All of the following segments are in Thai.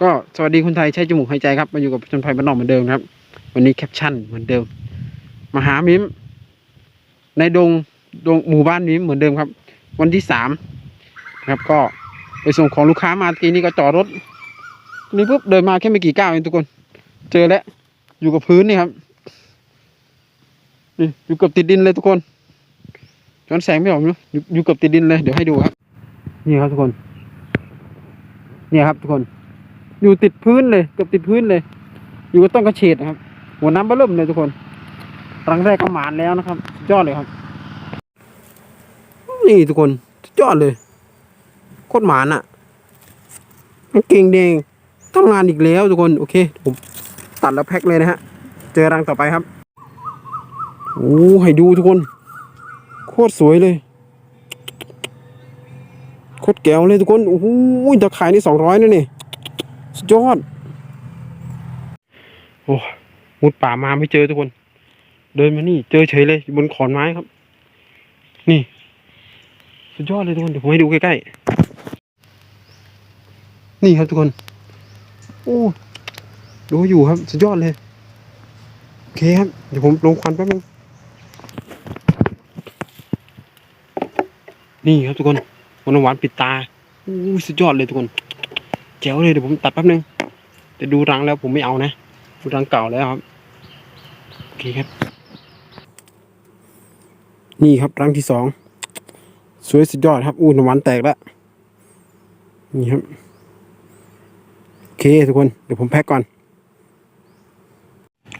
ก็สวัสดีคนไทยใช้จมูกหายใจครับมาอยู่กับชนภัยบ้านนอกเหมือนเดิมครับ วันนี้แคปชั่นเหมือนเดิมมาหามิม ในดงดงหมู่บ้านมิมเหมือนเดิมครับ วันที่สามครับก็ไปส่งของลูกค้ามาทีนี้ก็จอดรถนี่ปุ๊บเดินมาแค่ไม่กี่ก้าวเองทุกคน เจอแล้วอยู่กับพื้นนี่ครับนี่อยู่กับติดดินเลยทุกคนย้อนแสงไม่ออกเนอะอยู่อยู่กับติดดินเลยเดี๋ยวให้ดูครับ นี่ครับทุกคน เนี่ยครับทุกคน อยู่ติดพื้นเลยเกือบติดพื้นเลย อยู่กับต้นกระเฉดนะครับ หัวน้ำเบะเริ่มเลยทุกคนรังแรกก็หมานแล้วนะครับยอดเลยครับ นี่ทุกคนยอดเลยโคตรหมานอะเก่งเดงทำงานอีกแล้วทุกคนโอเคผมตัดแล้วแพ็คเลยนะฮะ เจอรังต่อไปครับโอ้ให้ดูทุกคน โคตรสวยเลย โคตรแก้วเลยทุกคนโอ้โหตะขายนี่สองร้อยนะนี่ สุดยอด โอ้มุดป่ามาไม่เจอทุกคน เดินมานี่ เจอเฉยเลยบนขอนไม้ครับ นี่ สุดยอดเลยทุกคนเดี๋ยวผมให้ดูใกล้ๆ นี่ครับทุกคน โอ้ดูอยู่ครับ สุดยอดเลย โอเคครับ เดี๋ยวผมลงควันแป๊บนึง นี่ครับทุกคนวันหวานปิดตาอู้สุดยอดเลยทุกคน แจ๋วเลยเดี๋ยวผมตัดแป๊บนึงแต่ดูรังแล้วผมไม่เอานะดูรังเก่าแล้วครับโอเคครับ นี่ครับรังที่สองสวยสุดยอดครับอู้น้ำหวานแตกแล้วนี่ครับโอเคทุกคนเดี๋ยวผมแพ็กก่อน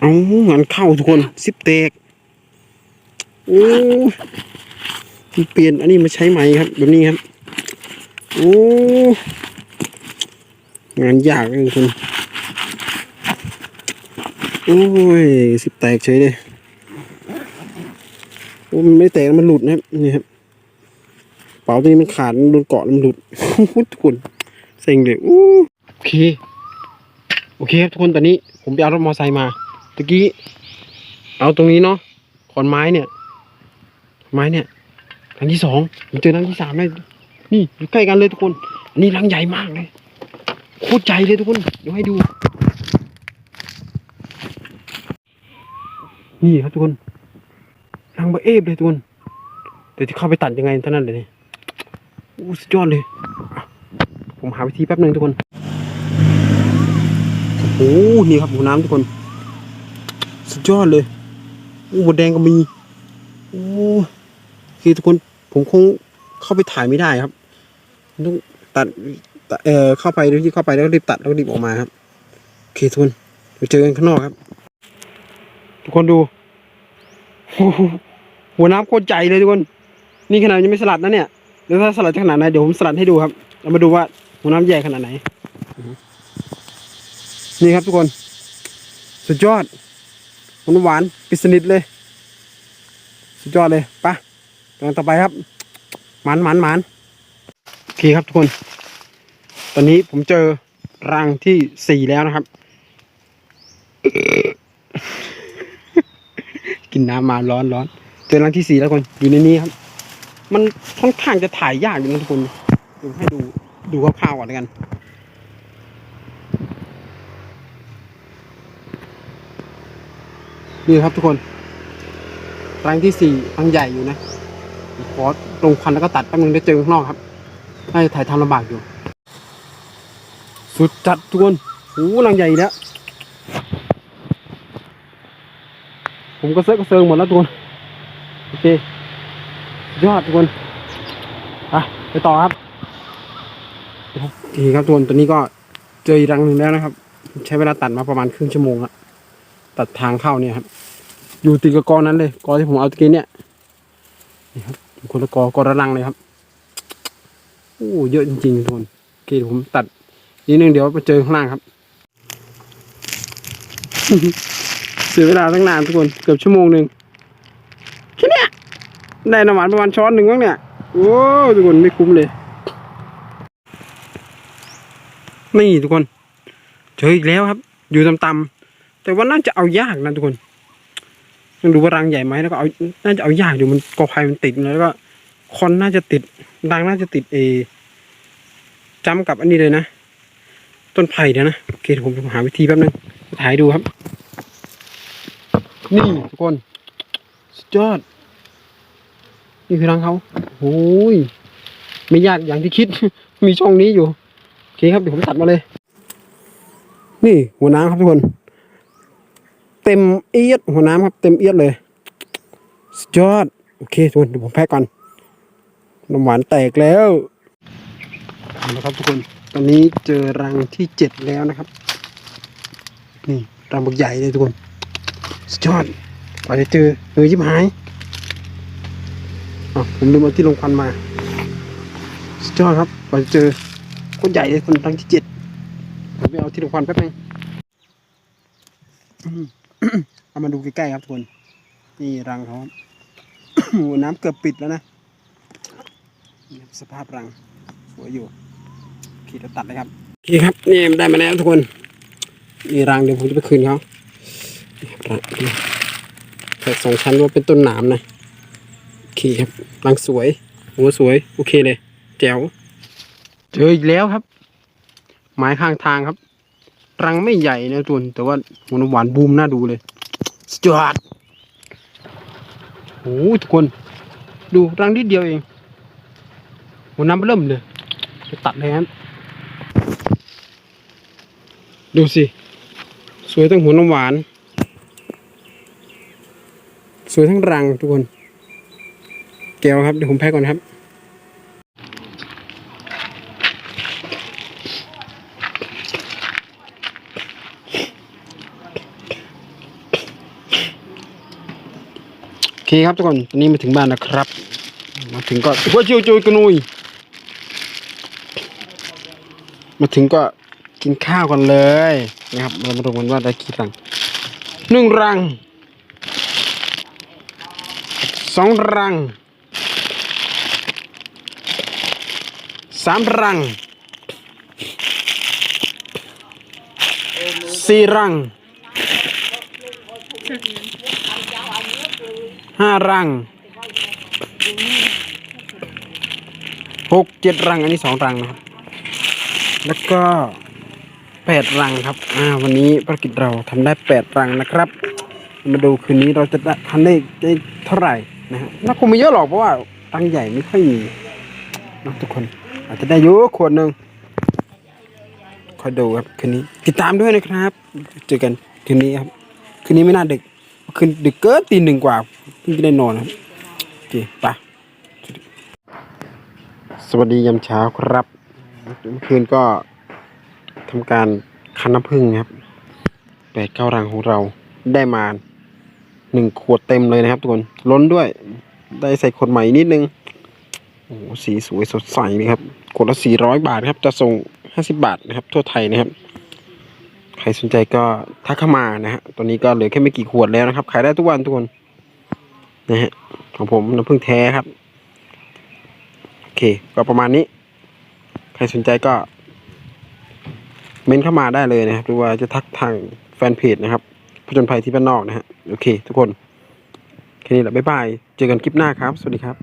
เอางานเข้าทุกคนซิปแตกโอ้เปลี่ยนอันนี้มาใช้ไหมครับ แบบนี้ครับโอ้ งานยากเลยทุกคนโอ้ยสิบแตกเฉยเลยโอ้มันไม่แตกมันหลุดนะครับนี่ครับเป๋าตัวนี้มันขาดมันโดนเกาะมันหลุดทุกคนเซ็งเลยอู้โอเคโอเคครับทุกคนตอนนี้ผมไปเอารถมอเตอร์ไซค์มาตะกี้เอาตรงนี้เนาะขอนไม้เนี่ย ไม้เนี่ยรังที่สองผมเจอรังที่สามเลยนี่อยู่ใกล้กันเลยทุกคนนนี้รังใหญ่มากเลย โคตรใหญ่เลยทุกคน เดี๋ยวให้ดู นี่ครับทุกคนรังบอเอฟเลยทุกคน เดี๋ยวจะเข้าไปตัดยังไงเท่านั้นเลยนี่โอ้สุดยอดเลย ผมหาวิธีแป๊บหนึ่งทุกคน โอ้นี่ครับหัวน้ำทุกคน สุดยอดเลย โอ้หัวแดงก็มี โอ้คือทุกคนผมคงเข้าไปถ่ายไม่ได้ครับ ต้องตัด เอ่อเข้าไปโดยที่เข้าไปแล้วก็รีบตัดแล้วก็รีบออกมาครับโอเคทุกคนไปเจอกันข้างนอกครับ ทุกคนดูหัวน้ำโคตรใหญ่เลยทุกคน นี่ขนาดยังไม่สลัดนะเนี่ยเดี๋ยวถ้าสลัดจะขนาดไหนเดี๋ยวผมสลัดให้ดูครับเรามาดูว่าหัวน้ำใหญ่ขนาดไหน นี่ครับทุกคน สุดยอดหวานหวานปิสนิทเลย สุดยอดเลยปะกันต่อไปครับหมันหมันหมันโอเคครับทุกคน ตอนนี้ผมเจอรังที่สี่แล้วนะครับ กินน้ำมาร้อนร้อนเจอรังที่สี่แล้วคนอยู่ในนี้ครับ มันค่อนข้างจะถ่ายยากอยู่นะทุกคนดูให้ดูดูคร่าวๆก่อนแล้วกันนี่ครับทุกคน รังที่สี่รังใหญ่อยู่นะขอตรงควันแล้วก็ตัดแป๊บนึงได้เจอข้างนอกครับน่าจะถ่ายทำลำบากอยู่ สุดจัดทุกคนโอ้รังใหญ่อีกแล้ว ผมก็เซิร์ฟก็เซิร์งหมดแล้วทุกคน โอเค ยอดทุกคนไปไปต่อครับโอเคครับทุกคนตอนนี้ก็เจออีกรังหนึ่งแล้วนะครับ ใช้เวลาตัดมาประมาณครึ่งชั่วโมงละตัดทางเข้าเนี่ยครับ อยู่ติดกับกอนั้นเลย กอที่ผมเอาตะกี้เนี่ยนี่ครับคนละกอกอระลังเลยครับโอ้เยอะจริงๆทุกคนโอเคผมตัด นิดนึงเดี๋ยวไปเจอข้างล่างครับ เสียเวลาตั้งนานทุกคน เกือบชั่วโมงหนึ่งแค่เนี้ยได้น้ำหวานประมาณช้อนหนึ่งมั้งเนี่ย โอ้ทุกคนไม่คุ้มเลย นี่ทุกคน เจออีกแล้วครับ อยู่ต่ำๆแต่ว่าน่าจะเอายากนะทุกคนต้องดูว่ารังใหญ่ไหมแล้วก็เอา น่าจะเอายากอยู่มันกอไผ่มันติดแล้วก็คอนน่าจะติด รังน่าจะติดเอจำกับอันนี้เลยนะ ต้นไผ่เดี๋ยวนะโอเคเดี๋ยวผมจะหาวิธีแป๊บนึงถ่ายดูครับ นี่ทุกคนสุดยอด นี่คือรังเขาโอ้ยไม่ยากอย่างที่คิด มีช่องนี้อยู่โอเคครับเดี๋ยวผมตัดมาเลย นี่หัวน้ำครับทุกคน เต็มเอียดหัวน้ำครับ เต็มเอียดเลยสุดยอดโอเคทุกคนเดี๋ยวผมแพ็กก่อนน้ำหวานแตกแล้วเอาละครับทุกคน อนนี้เจอรังที่เจ็ดแล้วนะครับ นี่รังบกใหญ่เลยทุกคนสุดยอดกว่าจะเจอเออยิบหายอ๋อผมลืมเอาที่ลงควันมาสุดยอดครับกว่าจะเจอคตรใหญ่เลยคนรังที่เจ็ดผมไปเอาที่ลงควันแป๊บนึงเอามาดูใกล้ๆครับทุกคนนี่รังเขาครับโอ้น้ำเกือบปิดแล้วนะสภาพรังสวยอยู่ ขีดแล้วตัดเลยครับโอเคครับนี่ได้มาแล้วทุกคนนี่รังเดี๋ยวผมจะไปคืนเขานี่ครับรังนี่แตกสองชั้นว่าเป็นต้นหนามนะโอเคครับรังสวย หัวสวย โอเคเลย แจ๋วเจออีกแล้วครับ ไม้ข้างทางครับ รังไม่ใหญ่นะทุกคนแต่ว่าหัวน้ำหวานบูมน่าดูเลยสุดยอดโอ้โหทุกคน ดูรังนิดเดียวเองหัวน้ำเริ่มเลยจะตัดเลยครับ ดูสิ สวยทั้งหัวน้ำหวาน สวยทั้งรังทุกคน แก้วครับ เดี๋ยวผมแพ็กก่อนครับ โอเคครับทุกคน ตอนนี้มาถึงบ้านแล้วครับ มาถึงก็หัวจิวจุยกระนุยมาถึงก็ กินข้าวกันเลยนะครับเรามาดูกันว่าได้กี่รังหนึ่งรังสองรังสามรังสี่รังห้ารังหกเจ็ดรังอันนี้สองรังนะครับ แล้วก็ แปดรังครับอ่าวันนี้ภารกิจเราทำได้แปดรังนะครับ มาดูคืนนี้เราจะได้ทำได้ได้เท่าไหร่นะฮะน่าคงไม่เยอะหรอกเพราะว่ารังใหญ่ไม่ค่อยมีนะทุกคน อาจจะได้เยอะขวดหนึ่งคอยดูครับคืนนี้ ติดตามด้วยนะครับ เจอกันคืนนี้ครับคืนนี้ไม่น่าดึกคืนดึกเกินตีหนึ่งกว่าเพิ่งจะได้นอนครับโอเคไปสวัสดียามเช้าครับ คืนก็ ทำการคั้นน้ำผึ้งครับแปดเก้ารังของเราได้มาหนึ่งขวดเต็มเลยนะครับทุกคนล้นด้วยได้ใส่ขวดใหม่นิดนึงโอ้โหสีสวยสดใสนี่ครับขวดละสี่ร้อยบาทครับ จะส่งห้าสิบาทนะครับ ทั่วไทยนะครับ ใครสนใจก็ทักเข้ามานะฮะตอนนี้ก็เหลือแค่ไม่กี่ขวดแล้วนะครับ ขายได้ทุกวันทุกคนนะฮะของผมน้ำผึ้งแท้ครับ โอเค ก็ประมาณนี้ ใครสนใจก็ เมนเข้ามาได้เลยนะครับหรือว่าจะทักทางแฟนเพจนะครับผจญภัยที่บ้านนอกนะฮะโอเค ทุกคนแค่นี้แหละบ๊ายบาย เจอกันคลิปหน้าครับ สวัสดีครับ